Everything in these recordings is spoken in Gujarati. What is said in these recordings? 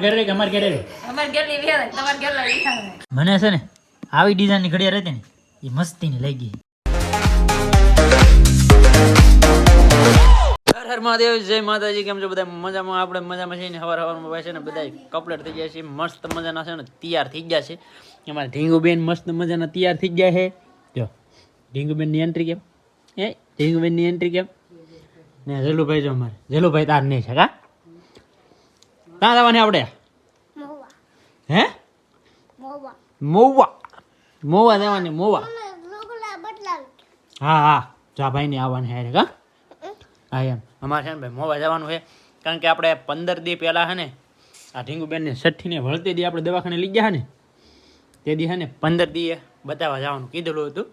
ઘરે કે મને છે ને, આવી ડિઝાઇનની ઘડિયાળ હતી ને, એ મસ્તીની લઈ ગઈ. હર મહાદેવ, જય માતાજી, કેમ છો બધા? મજામાં? આપણે મજામાં ને, હવાર હવારમાં ભાઈ છે ને બધા કપલેટ થઈ ગયા છે મસ્ત મજાના છે ને, તૈયાર થઈ ગયા છે. અમારા ઢીંગુબેન મસ્ત મજાના તૈયાર થઈ ગયા છે. જો, ઢીંગુબેનની એન્ટ્રી કેમ? એ ઢીંગુબેનની એન્ટ્રી કેમ? ને જેલુભાઈ જો અમારે. જેલુભાઈ તાર નહીં છે કા? ક્યાં જવાની આપણે હે? મોવા. મોવા. જવાની મોવા. હા હા. જા ભાઈ ને આવવાની હારે કા? હા એમ. અમારે છે ને ભાઈ મોવા જવાનું છે. કારણ કે આપણે પંદર દી પહેલાં છે ને આ ઢીંગુબેનને છઠ્ઠીને વળતી દી આપણે દવાખાને લઈ ગયા ને તે દી છે ને પંદર દીએ બતાવવા જવાનું કીધેલું હતું.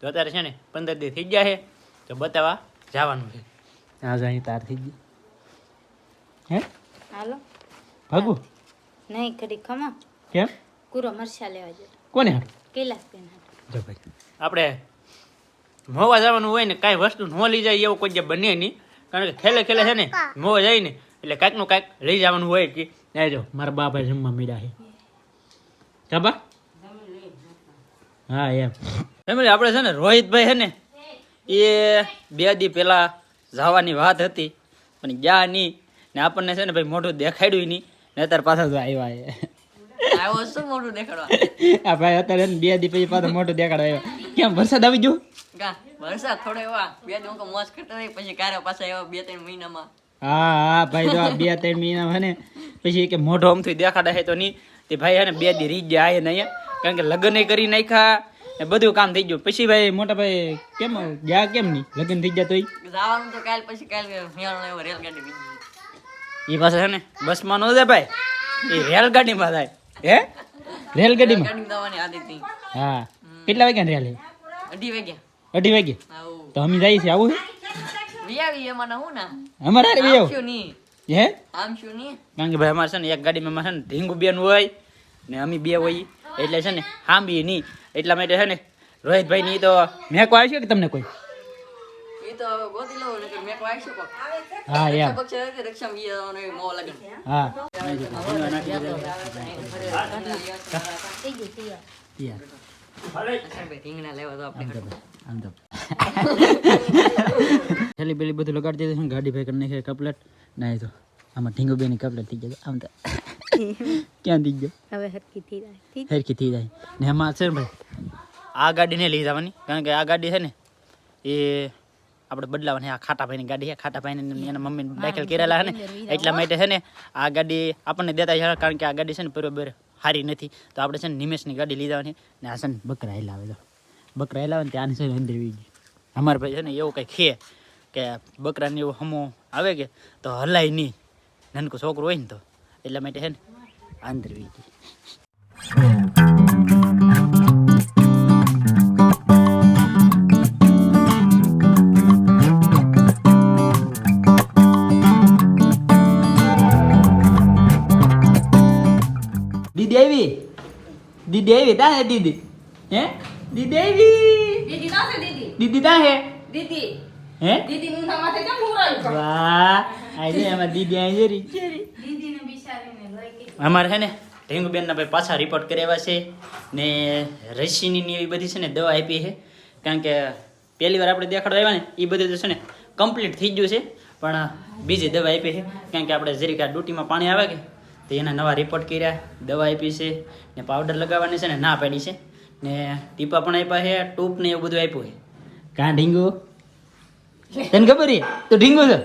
તો અત્યારે છે ને પંદર દી થઈ ગયા છે. તો બતાવવા જવાનું છે. આ જાય તાર થઈ ગઈ હે? હાલો. ભાગુ. નહીં કરી ખમા. કેમ? કુરો મરચા લેવા જો કોને હારું કૈલાસ બેન જો ભાઈ. આપણે મોવા જવાનું હોય ને કાંઈ વસ્તુ ન લઈ જાય એવું કોઈ જે બને નહીં. કારણ કે ખેલે ખેલે છે ને મોવા જાય ને એટલે કાંઈકનું કાંઈક લઈ જવાનું હોય કે. એ જો મારા બાપા જમવા મીડા છે. જબા હા એમ. ફેમિલી આપણે છે ને રોહિતભાઈ છે ને એ બે દી પહેલા જવાની વાત હતી પણ ગયા નહીં. ને આપણને છે ને ભાઈ મોઢું દેખાડ્યું નહીં ને અત્યારે પાછા તો આવ્યા એ. આવ્યો શું મોટું દેખાડવા? આ ભાઈ અત્યારે બે દી પછી પાછો મોટો દેખાડો આવ્યો. કેમ વરસાદ આવી ગયો? કા વરસાદ થોડો એવા બે દિવસ મોજ કરતા રહી પછી કારે પાછા એવા બે ત્રણ મહિનામાં. હા હા ભાઈ જો બે ત્રણ મહિનામાં ને પછી કે મોઢો આમથી દેખાડે તો નહીં. તે ભાઈ હે ને બે દી રીત જાય ને અહીંયા. કારણ કે લગ્ન કરી નાખ્યા ને બધું કામ થઈ ગયું. પછી ભાઈ મોટા ભાઈ કેમ ગયા કેમ નહીં? લગ્ન થઈ ગયા તો જવાનું તો કાલ પછી કાલ રેલગાડી બીજી એ પાસે છે ને બસમાં ન જાય ભાઈ. એ રેલગાડીમાં જાય. હે? રેલગાડીમાં? ગાડી જવાની આદત હતી હા. કેટલા વાગ્યા રેલ? અઢી વાગ્યા. અઢી વાગે? તો અમે જઈએ છીએ આવું છે ના? અમારે આમ આવું. હે? કારણ કે ભાઈ અમારે છે ને એક ગાડીમાં અમારે છે ને ઢીંગુ બેન હોય ને અમે બે હોય. એટલે છે ને હાંબી નહીં એટલા માટે છે ને રોહિતભાઈ ની તો મેકો આવશે કે તમને કોઈ? એ તો હવે ગોતી લઉં નકર મેં કોઈ આવીશું હા એમ. મોં હા. છેલ્લી પેલી બધું લગાડી દીધું છે ગાડી ભાઈ કરી નાખે કપલેટ. ના તો આમાં ઢીંગુ બેની કપલેટ થઈ ગયો આમ તો. ક્યાં થઈ ગયો? હવે હરકી થઈ જાય. ફેરકી થઈ જાય. ને એમાં છે ને ભાઈ આ ગાડીને લઈ જવાની. કારણ કે આ ગાડી છે ને એ આપણે બદલાવાની. આ ખાટા ભાઈની ગાડી છે ખાટા ભાઈને એના મમ્મી દાખલ કરેલા છે ને. એટલા માટે છે ને આ ગાડી આપણને દેતા છે કારણ કે આ ગાડી છે ને બરોબર સારી નથી. તો આપણે છે ને નિમેશની ગાડી લઈ જવાની. ને આ છે ને બકરા હેલાવે તો. બકરા હેલાવે ને ત્યાં છે ને અંદર અમારે ભાઈ છે ને એવું કંઈ ખે કે બકરાને એવું હમો આવે કે તો હલાય નહીં. નાનકું છોકરું હોય ને તો. એટલા માટે છે ને અંદર વી ગઈ દીદી આવી દીદી આવી તા હે દીદી હે દીદી આવી દીદી ના છે દીદી દીદી તા હે દીદી હે દીદી નું માથે કેમ હુરાયું વાહ આજે એમાં દીદી આવી જરી દીદી ને બિચારીને લઈ ગઈ અમારે છે ને ઢેંગુબેનના ભાઈ પાછા રિપોર્ટ કરાવ્યા છે ને રસીની એવી બધી છે ને દવા આપી છે. કારણ કે પહેલી વાર આપણે દેખાડવા આવ્યા ને એ બધું તો છે ને કમ્પ્લીટ થઈ ગયું છે. પણ બીજી દવા આપી છે. કારણ કે આપણે જરીક આ ડ્યુટીમાં પાણી આવે કે, તો એના નવા રિપોર્ટ કર્યા, દવા આપી છે ને પાવડર લગાવવાની છે ને ના પાડી છે. ને ટીપા પણ આપ્યા છે ટૂપ ને એવું બધું આપ્યું છે. કાં ઢીંગુ? તને ખબર છે? તો ઢીંગુ છો?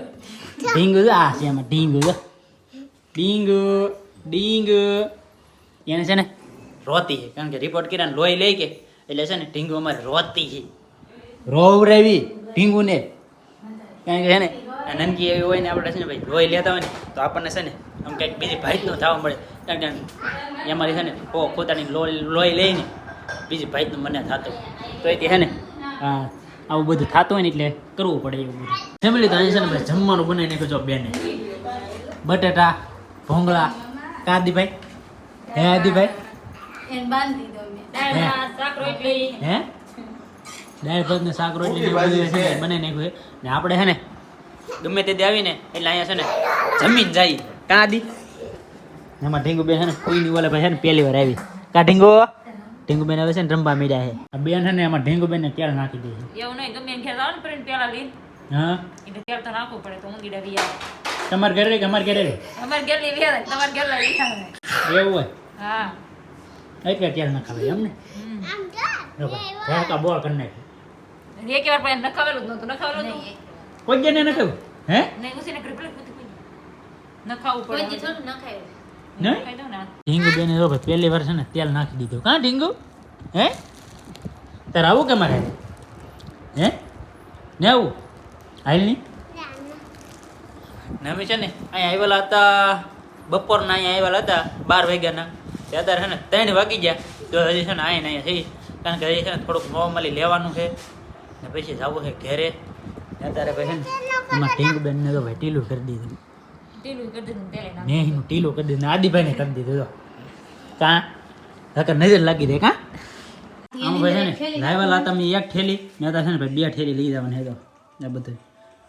ઢીંગુ છો? આ છે એમાં ઢીંગુ છો. ડીંગુ ડીંગુ. એને છે ને રોતી છે. કારણ કે રિપોર્ટ કર્યા લોહી લઈ કે એટલે છે ને ઢીંગુ અમારે રોતી છે. રોવરાવી ઢીંગુને. કારણ કે છે ને નનકી એવી હોય ને આપણે છે ને ભાઈ લોહી લેતા હોય ને તો આપણને છે ને આમ કંઈક બીજી ભાઈનું થવા મળે. કારણ કે અમારી છે ને પોતાની લોહી લઈને બીજી ભાઈનું મને થતું. તો એ છે ને હા આવું બધું થતું હોય ને એટલે કરવું પડે એવું બધું. ફેમિલી તો છે ને ભાઈ જમવાનું બનાવી નાખ્યું જો બેને. બટેટા ભોંગળા કાદીભાઈ હે દીભાઈ એને બાંધી દીધો મેં. દાળ શાક રોટલી. હે? દાળ ભાત ને શાક રોટલી ને ને બનાવી નાખ્યું ને આપણે હે ને ગમે તે દી આવીને એટલે અહીંયા છે ને જમીન જાય. કા દી એમાં ઢીંગુ બેન છે ને કોઈની ઓલે ભાઈ છે ને પહેલી વાર આવી. કા ઢીંગુ? ઢીંગુ બેન આવે છે ને રમવા મીડ્યા છે. આ બેન છે ને એમાં ઢીંગુ બેન ને કેળ નાખી દે એવું નહીં ગમે ઘેર આવે ને પેલા લઈને હા? એટલે કેળ તો નાખવું પડે તો ઊંધીડા ડરી આવે. તમારે ઘરે રે કે અમારે ઘરે રે અમારે ગેલી વી આવે તમારે ગેલા વી આવે એવું હોય? હા. એટલે તેલ ખાવે એમ ને? જો કા બોલ કરી નાખી. એક વાર પણ નખાવેલું જ નહોતું નખાવેલું જ કોઈ જને નખાવ્યું હે? નહીં ઉસીને નખાવું પડે કોઈ થોડું નખાય? નહીં? ઢીંગુ બેને જો ભાઈ પહેલી વાર છે ને તેલ નાખી દીધું. કાં ઢીંગુ? હે? તારે આવું કે મારે? હે? ને આવું? હાલની? ને અમે છે ને અહીંયા આવેલા હતા બપોરના અહીંયા આવેલા હતા બાર વાગ્યાના. તે અત્યારે છે ને ત્રણ વાગી ગયા. તો હજી છે ને અહીંયા ને અહીંયા થઈ કારણ કે હજી છે ને થોડુંક નોર્મલી લેવાનું છે. ને પછી જવું છે ઘેરે. અત્યારે પછી એમાં ટીંગ બેનને તો ભાઈ ટીલું કરી દીધું. ટીલું કરી દીધું મેં ટીલું કરી દીધું ને આદિભાઈને કરી દીધું તો. કાં? નકર નજર લાગી દે કાં? આમ ભાઈ છે ને લાવેલા હતા મેં એક ઠેલી. ને અત્યારે છે ને ભાઈ બે ઠેલી લઈ જવાની હતો ને બધું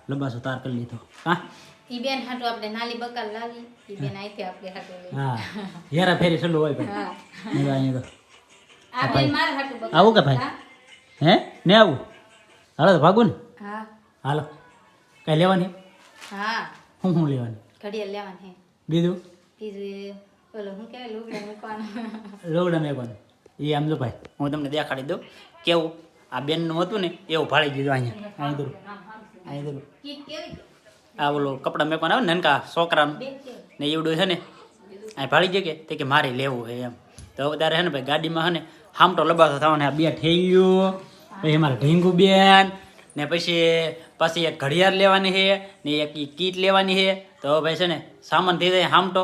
લબાસો તાર કરી લીધો. કાં? ઈ બેન હાટુ આપણે નાલી બકાલ લાવી ઈ બેન આઈથી આપણે હાટુ હા. હેરા ફેરી સલું હોય ભાઈ હા. ને તો આ બેન માર હાટુ બકાલ. આવું કે ભાઈ? હે. ને આવું? હાલો તો ભાગું ને. હા. હાલો. કઈ લેવાની? હા. હું શું લેવાની? ઘડિયાળ લેવાની હે. બીજું? બીજું ઓલો હું કે લુગડા મેકવાનું. લુગડા મેકવાનું. એ આમ જો ભાઈ હું તમને દેખાડી દઉં. કેવું? આ બેનનું હતું ને એવું ભાળી દીધું અહીંયા. અહીં દૂર અહીં દૂર કેવી? આ ઓલું કપડાં મેકવાના આવે નનકા છોકરાનું, ને એવડું છે ને, આ ભાળી જાય કે, તે કે મારે લેવું છે એમ. તો વધારે છે ને ભાઈ ગાડીમાં છે ને હામટો લબાસો થવાનો આ બે ઠેયું પછી અમારે ઢીંગુ બેન, ને પછી પાછી એક ઘડિયાળ લેવાની છે, ને એક કીટ લેવાની છે. તો ભાઈ છે ને સામાન થઈ જાય હામટો,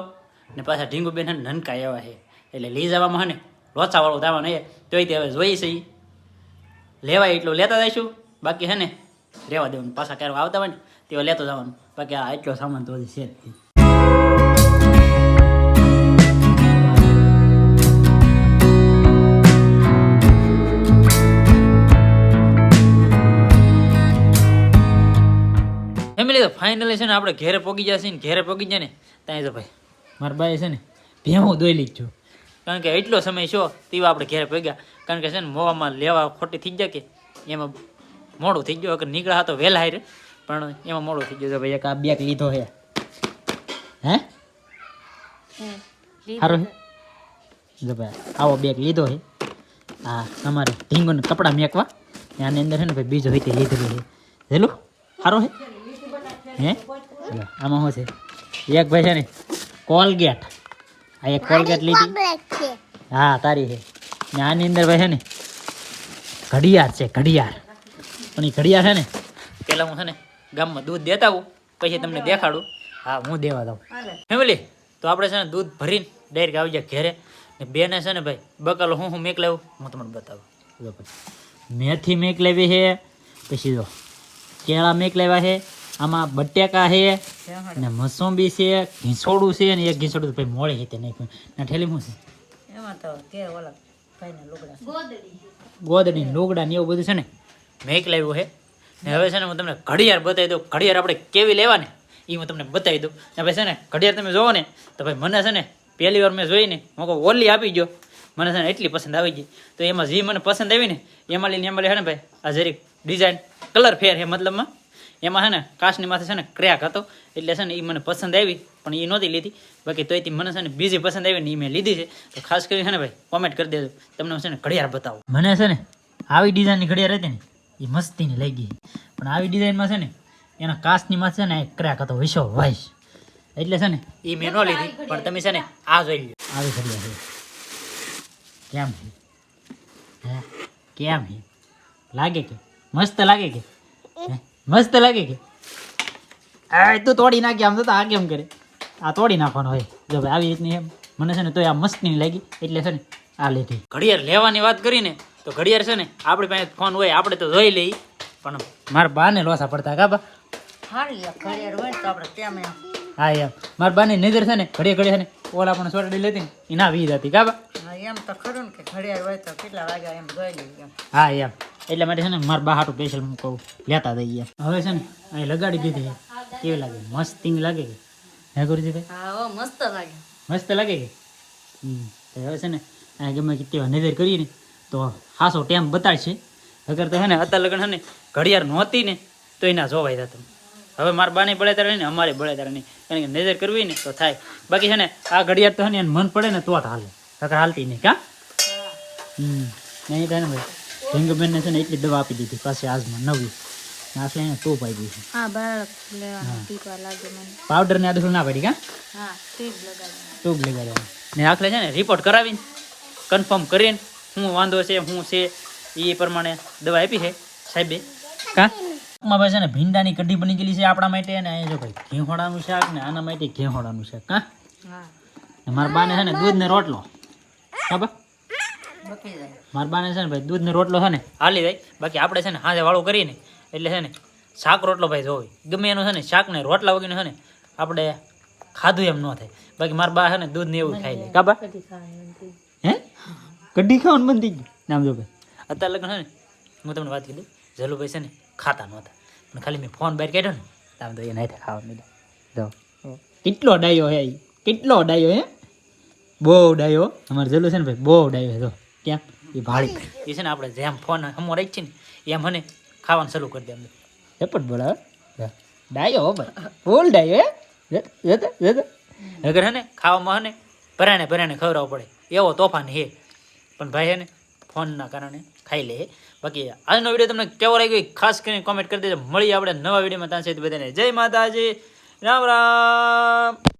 ને પાછા ઢીંગુ બેન છે ને નનકા એવા છે. એટલે લઈ જવામાં ને લોચાવાળું થવાનું એ તોય તે હવે જોઈ છે લેવાય એટલું લેતા જઈશું. બાકી છે ને રહેવા દેવાનું. પાછા ક્યારે આવતા હોય ને તેવા લેતો જવાનું. બાકી આ એટલો સામાન તો છે જ નહીં. ફેમિલી તો ફાઇનલી છે ને આપણે ઘેરે પગી જશે ને, ઘેરે પગી જાય ને ત્યાં તો ભાઈ, મારા ભાઈ છે ને ભેવું દોઈ લીધ. છું કારણ કે એટલો સમય છો, તેવા આપણે ઘેરે પગ્યા. કારણ કે છે ને, મોવામાં લેવા ખોટી થઈ જાય કે, એમાં મોડું થઈ ગયું, અગર નીકળ્યા તો વહેલા હારે. પણ એમાં મોડું થઈ ગયું છે. ભાઈ એક આ બેગ લીધો છે. હે? સારો જો ભાઈ આવો બેગ લીધો છે. હા તમારે ઢીંગોને કપડાં મેકવા. આની અંદર છે ને ભાઈ બીજો રીતે લીધેલું છે. હેલું? સારો છે હે? આમાં શું છે? એક ભાઈ છે ને કોલગેટ. આ એક કોલગેટ લીધી. હા તારી છે. ને આની અંદર ભાઈ છે ને ઘડિયાળ છે ઘડિયાળ. પણ એ ઘડિયાળ છે ને પેલા હું છે ને ગામમાં દૂધ દેતા આવું પછી તમને દેખાડું. હા હું દેવા દઉં. ફેમિલી તો આપણે છે ને દૂધ ભરીને ડાયરેક્ટ આવી જાય ઘેરે. ને બેને છે ને ભાઈ બકાલો હું હું મેક લાવું હું તમને બતાવું. જો મેથી મેક લેવી છે પછી જો કેળા મેક લેવા છે આમાં બટેકા છે ને મસોંબી છે ઘીસોડું છે ને એક ઘીસોડું તો ભાઈ મોડે છે તે નહીં ના ઠેલી શું છે? એમાં તો કે ઓલા ગોદડી ગોદડી લોગડા ને એવું બધું છે ને મેક લાવ્યું છે. ને હવે છે ને હું તમને ઘડિયાળ બતાવી દઉં ઘડિયાળ આપણે કેવી લેવાની એ હું તમને બતાવી દઉં ને ભાઈ છે ને ઘડિયાળ તમે જોવો ને તો ભાઈ મને છે ને પહેલી વાર મેં જોઈને હું કહું ઓલી આપી ગયો મને છે ને એટલી પસંદ આવી ગઈ તો એમાં જે મને પસંદ આવી ને એમાં લઈને એમાં લે ને ભાઈ આ જરીક ડિઝાઇન કલર ફેર છે મતલબમાં એમાં છે ને કાચની માથે છે ને ક્રેક હતો એટલે છે ને એ મને પસંદ આવી પણ એ નહોતી લીધી બાકી તોયથી મને છે ને બીજી પસંદ આવી ને એ મેં લીધી છે તો ખાસ કરીને છે ને ભાઈ કોમેન્ટ કરી દેજો તમને હું છે ને ઘડિયાળ બતાવું મને છે ને આવી ડિઝાઇનની ઘડિયાળ હતી ને એ મસ્તીની લઈ ગઈ પણ આવી ડિઝાઇનમાં છે ને, એના કાચની છે ને ક્રેક હતો વિશો વાઈસ એટલે છે ને એ મેં લીધી, પણ તમે છે ને, આ જોઈ લો આવી ઘડિયા છે. કેમ છે? કેમ છે? લાગે કે? મસ્ત લાગે કે? મસ્ત લાગે કે? આ તો તોડી નાખી, આમ તો આ કેમ કરે? આ તોડી નાખવાનો હોય. જો ભાઈ, આવી રીતની મને છે ને તો આ મસ્તની લાગી, એટલે છે ને, આ લીધી. ઘડિયાળ લેવાની વાત કરીને તો ઘડિયાળ છે ને આપણી પાસે ફોન હોય આપણે તો જોઈ લઈ પણ મારા બાને લોસા પડતા કાબા હારી ઘડિયાળ હોય ને તો આપણે હા એમ. મારા બાની નજર છે ને ઘડીએ ઘડીએ છે ને ઓલા પણ સોરડી લેતી ને એ ના વી જતી કાબા એમ તો ખરું ને કે ઘડિયાળ હોય તો કેટલા વાગ્યા એમ જોઈ લઈએ હા એમ. એટલે માટે છે ને મારા બા હાટું સ્પેશિયલ હું કહું લેતા દઈએ હવે છે ને અહીં લગાડી દીધી કેવી લાગે? મસ્તી લાગે કે હે ગુરુજીભાઈ? હા મસ્ત લાગે. મસ્ત લાગે કે હમ હવે છે ને ગમે તેવા નજર કરીએ ને તો હાસો ટેમ બતાડશે. અગર તો હે ને અત્યારે લગ્ન ને ઘડિયાળ નહોતી ને તો એના જોવાય તમે હવે મારા બાને બળે ત્યારે ને અમારે બળે ત્યારે નહીં. કારણ કે નજર કરવી ને તો થાય. બાકી છે ને આ ઘડિયાળ તો હે ને એને મન પડે ને તો જ હાલે. અગર હાલતી નહીં કા? હમ. નહીં થાય ને ભાઈ ભીંગબેનને છે ને એટલી દવા આપી દીધી પાછી આજમાં નવી. આટલે એને હા ટીપા લાગે મને. પાવડર ને આદુ ના પડી કા? હા ને આખલે છે ને રિપોર્ટ કરાવીને કન્ફર્મ કરીને શું વાંધો છે શું છે એ પ્રમાણે દવા આપી છે, સાહેબે કા? માં ભાઈ છે ને ભીંડાની કઢી બની ગયેલી છે આપણા માટે અને અહીંયા જો ભાઈ ઘેંહોડાનું શાક ને આના માટે ઘેંહોડાનું શાક હા મારા બાને છે ને દૂધ ને રોટલો. ખબર? મારા બાને છે ને ભાઈ દૂધ ને રોટલો છે ને હાલી જાય બાકી આપણે છે ને હાજે વાળું કરીએ ને, એટલે છે ને શાક રોટલો ભાઈ જોવે. ગમે એનું છે ને શાક ને રોટલા વગેરે છે ને આપણે ખાધું એમ ન થાય. બાકી મારા બા છે ને દૂધ ને એવું ખાઈ લે. કાબા કઢી ખાવાની બંધ થઈ ગયું. નામ જો ભાઈ. અત્યારે લગ્ન છે ને હું તમને વાત કીધું. જલુભાઈ છે ને ખાતા નહોતા. પણ ખાલી મેં ફોન બહાર કાઢ્યો ને તામ તો એ નહીં ખાવા મીધા જો કેટલો ડાયો હે. કેટલો ડાયો હે? બહુ ડાયો. અમારે જલુ છે ને ભાઈ બહુ ડાયો હે જો. ક્યાં? એ ભાળી એ છે ને આપણે જેમ ફોન હમો રાખી છે ને એમ મને ખાવાનું શરૂ કરી દે અમને એપટ બોલાવે ડાયો હો ભાઈ. ફૂલ ડાયો હે. જત જત અગર હે ને ખાવામાં હે ને પરાણે પરાણે ખવડાવવું પડે. એવો તોફાન હે. પણ ભાઈ હે ને, ફોનના કારણે ખાઈ લે. બાકી આજનો વીડિયો તમને કેવો લાગ્યો ખાસ કરીને કોમેન્ટ કરી દેજો. મળીએ આપણે નવા વિડીયોમાં. ત્યાં સુધી બધાને જય માતાજી. રામ રામ.